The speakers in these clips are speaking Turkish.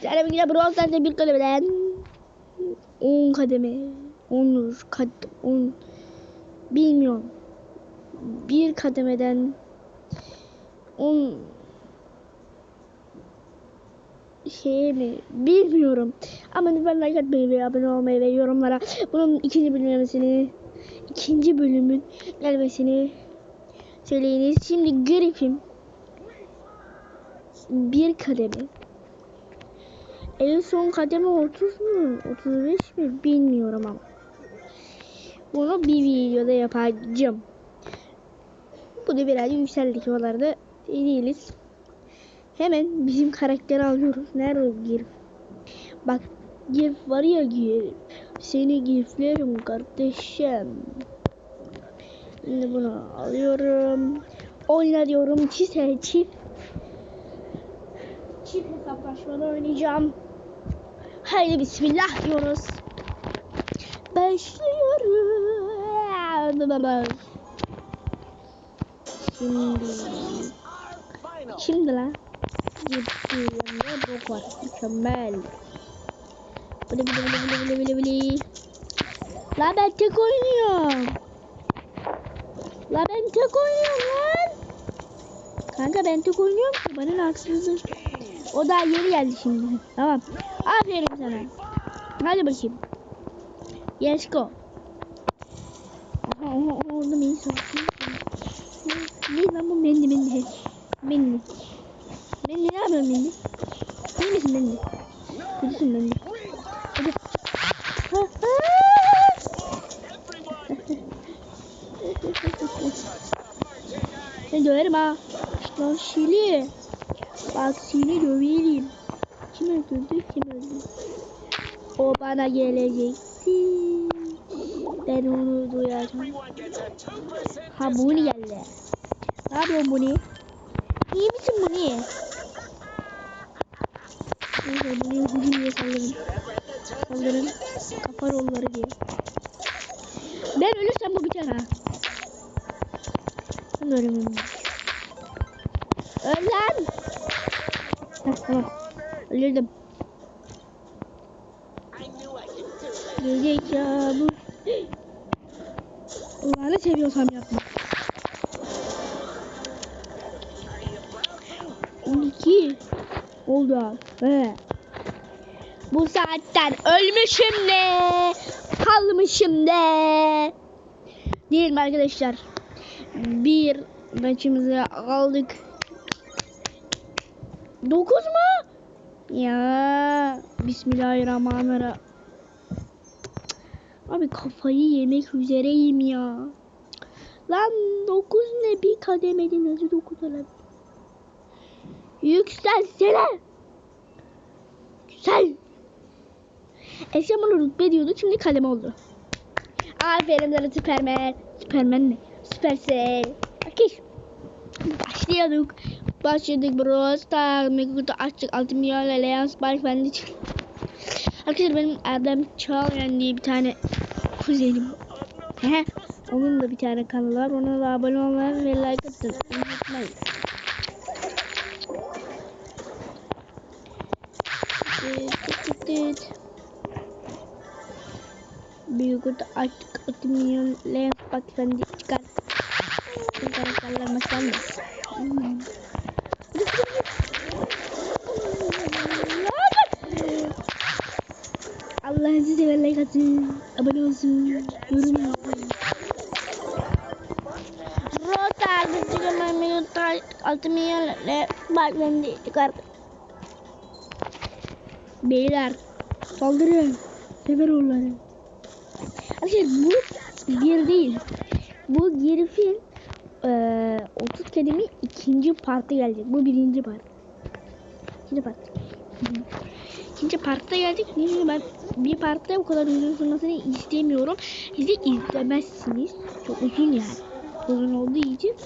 Selam yine Brawl Stars'ta bir kademeden 10 kademe 10 kad 10 bilmiyorum. Bir kademeden 10 şey mi bilmiyorum. Ama lütfen like atmayı ve abone olmayı ve yorumlara bunun ikinci bölümlemesini ikinci bölümün gelmesini söyleyiniz. Şimdi Grif'im bir kademe en son kademe 30 mu 35 mi bilmiyorum ama bunu bir videoda yapacağım. Bu da biraz yükseldik oralarda iyi değiliz. Hemen bizim karakteri alıyoruz. Nerede Girf? Bak Girf var ya Girf. Seni Girflerim kardeşim. Şimdi bunu alıyorum. Oyna diyorum. Çift çift. Çift hesaplaşmada oynayacağım. Haydi bismillah diyoruz. Başlıyoruz. Şimdi Şimdi lan. Gittiğimde bu var. Mükemmel. Bili bili bili bili bili bili. La ben tek oynuyorum. La ben tek oynuyorum lan. Kanka ben tek oynuyorum ki bana haksızlık. O da yeni geldi şimdi. Tamam. Aferin sana. Hadi bakayım. Let's go. Orada beni soktu. Değil lan bu bendi bendi. Bendi. Bendi ne yapıyorsun bendi? İyi misin bendi? Kötüsün bendi. Hadi. Ha, ha. Seni döverim ha. Lan Şili. Bak seni döverim. Kim öldürdü kim öldürdü. O bana gelecekti. Ben onu duyacağım. Ha Buni geldi. Ne yapıyorsun Buni? İyi misin Buni? Neyse Buni hücum diye saldırın. Saldırın. Kafa rolları diye. Ben ölürsem bu biter ha. Ben ölümüm. Öl lan. Tamam. Öldürdüm. Gelecek ya bu. Allah'ını seviyorsam yapma. 12 oldu. He. Bu saatten ölmüşüm de kalmışım de. Değil mi arkadaşlar? Bir maçımızı aldık. 9 mu? Ya Bismillahirrahmanirrahim. Abi kafayı yemek üzereyim ya. Lan 9 ne bir kademede nasıl 9 olabilir? Yükselsene. Yüksel. Eskiden bunu rütbe diyorduk şimdi kademe oldu. Aferin sana Süpermen. Süpermen ne? Süpersel. Akış. Başlıyorduk. Başladık Brawl Stars. Megakutu açtık. Altın milyon Alliance Bark bende. Arkadaşlar benim Erdem Çağlayan diye bir tane kuzenim. He. Onun da bir tane kanalı var. Ona da abone olmayı ve like atın. Unutmayın. Büyük kutu açtık. Altın milyon Alliance Bark bende çıkar. Karakterler mesela. Hmm. Allah'ınızı seven like atın. Abone olsun. Yorum yapın. Rota Gücü'nün minutta 6 milyonla Batman'de çıkardı. Beyler saldırın. Sever onları. Arkadaşlar bu bir değil. Bu Girif'in eee 30 kelime ikinci partı gelecek. Bu birinci part. İkinci part. İkinci partta geldik. Çünkü ben bir partta bu kadar uzun sürmesini istemiyorum. Siz de izlemezsiniz. Çok uzun yani. Uzun olduğu için.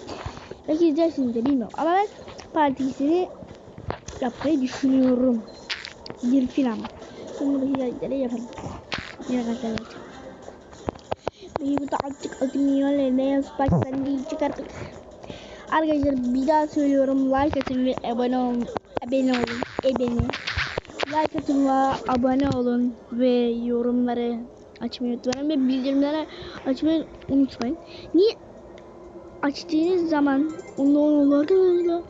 Belki izlersiniz de bilmiyorum. Ama ben part yapmayı düşünüyorum. Bir filan. Şimdi bu hikayeleri yapalım. Yine arkadaşlar. Bir bu da artık milyon ne Spike ben değil çıkarttık. Arkadaşlar bir daha söylüyorum like atın ve abone olun. Abone olun. Ebeni. Like atın ve abone olun ve yorumları açmayı unutmayın ve bildirimleri açmayı unutmayın. Niye açtığınız zaman onu olur arkadaşlar.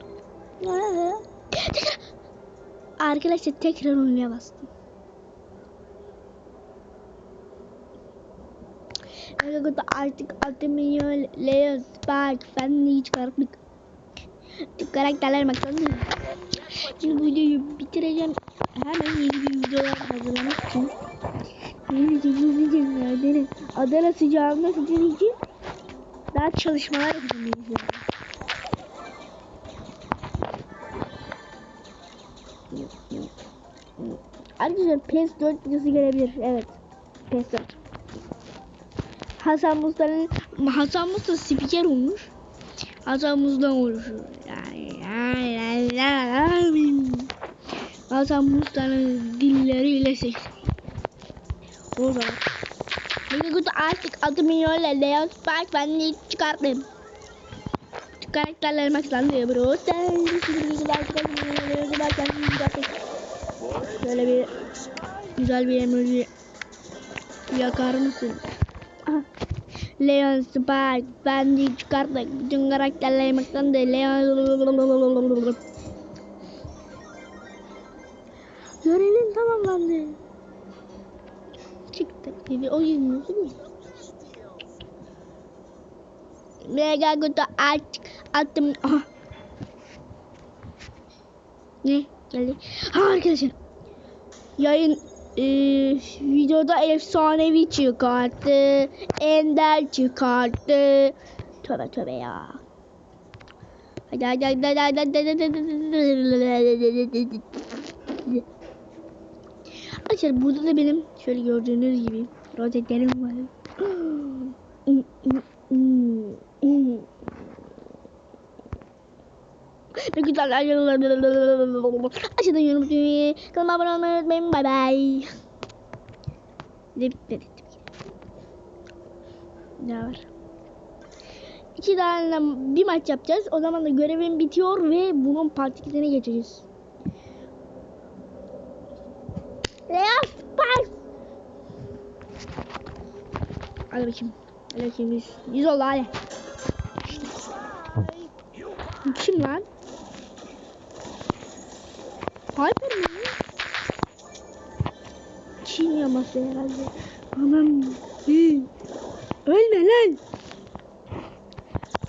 Arkadaşlar tekrar oynaya bastım. Arkadaşlar artık atımıyor Leo Spark Fenli çıkarttık. Tüm karakterler bakalım. Şimdi videoyu bitireceğim. Hemen yeni bir videolar hazırlamak için. Yeni videolar Adana sıcağında sizin için daha çalışmalar yapacağım. Arkadaşlar PES 4 videosu gelebilir. Evet. PES 4. Hasan Mustafa'nın Hasan Mustafa spiker olmuş. Hasan Mustafa oluşuyor. Hasan Mustafa'nın dilleriyle seks. O zaman. Bugün artık adımı yolla Leo Spark ben de çıkarttım. Şu karakterler maxlandı bro. Böyle bir güzel bir emoji yakar mısın? Leon Spark ben de çıkarttık. Bütün karakterler maxlandı. Leon Görevin tamamlandı. Çıktık. Bir oyun nasıl bu? Mega kutu aç attım. Aha. Ne geldi? Ha arkadaşlar. Yayın e, videoda efsanevi çıkarttı. Ender çıkarttı. Tövbe tövbe ya. Arkadaşlar burada da benim şöyle gördüğünüz gibi rozetlerim var. Ne güzel Aşağıdan yorum atmayı, kanalıma abone olmayı unutmayın. Bay bay. Ne bitti? Ne var? İki tane bir maç yapacağız. O zaman da görevim bitiyor ve bunun part 2'sine geçeceğiz. Leo Sparks. Hadi bakayım. Hadi bakayım yüz. Yüz oldu hadi. Kim lan? Hyper mi? Çin yaması herhalde. Anam. Hı. Ölme lan.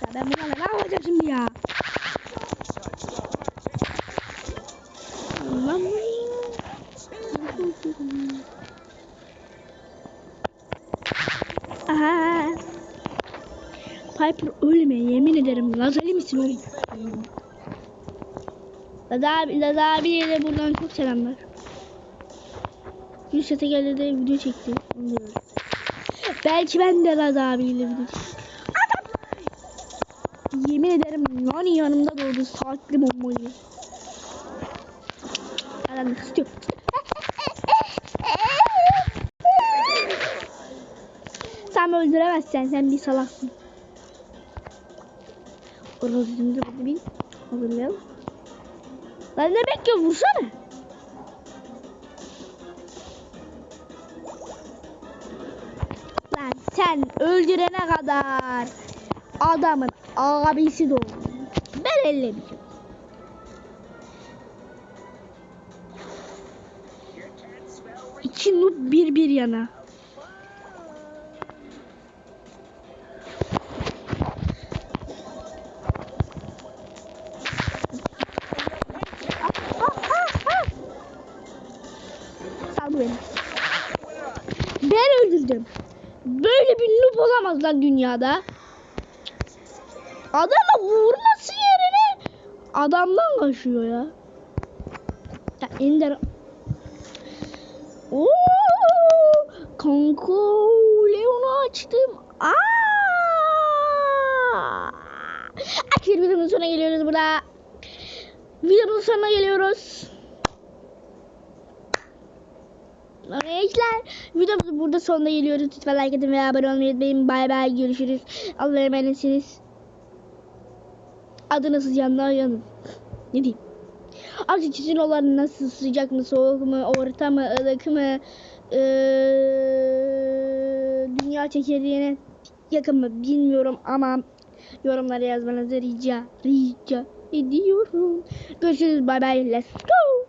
Ya ben buna ne yapacağım şimdi ya? Ne? Aha. Piper ölme yemin ederim. Lazali misin oğlum? Laz abi, Laz abiye de buradan çok selamlar. Yusuf'a geldi de video çekti. Belki ben de Laz abiyle video çektim. Yemin ederim Nani yanımda doğdu saatli bombayı. Adam istiyor. Sen öldüremezsen sen bir salaksın. Orasını burada bir hazırlayalım. Lan ne bekliyor vursana. Lan sen öldürene kadar adamın abisi doğdu. Ben ellemeyeceğim. İki noob bir bir yana. Ben öldürdüm. Böyle bir noob olamaz lan dünyada. Adama vurması yerine adamdan kaçıyor ya. Ya Ender Oo! Kanka Leon'u açtım. Aa! Arkadaşlar videonun sonuna geliyoruz burada. Videonun sonuna geliyoruz. Arkadaşlar videomuzun burada sonuna geliyoruz. Lütfen like atın ve abone olmayı unutmayın. Bay bay görüşürüz. Allah'a emanetsiniz. Adınız yanına yanın. Ne diyeyim? Artık sizin olan nasıl sıcak mı soğuk mu orta mı ılık mı ee, dünya çekirdeğine yakın mı bilmiyorum ama yorumlara yazmanızı rica rica ediyorum. Görüşürüz bay bay let's go.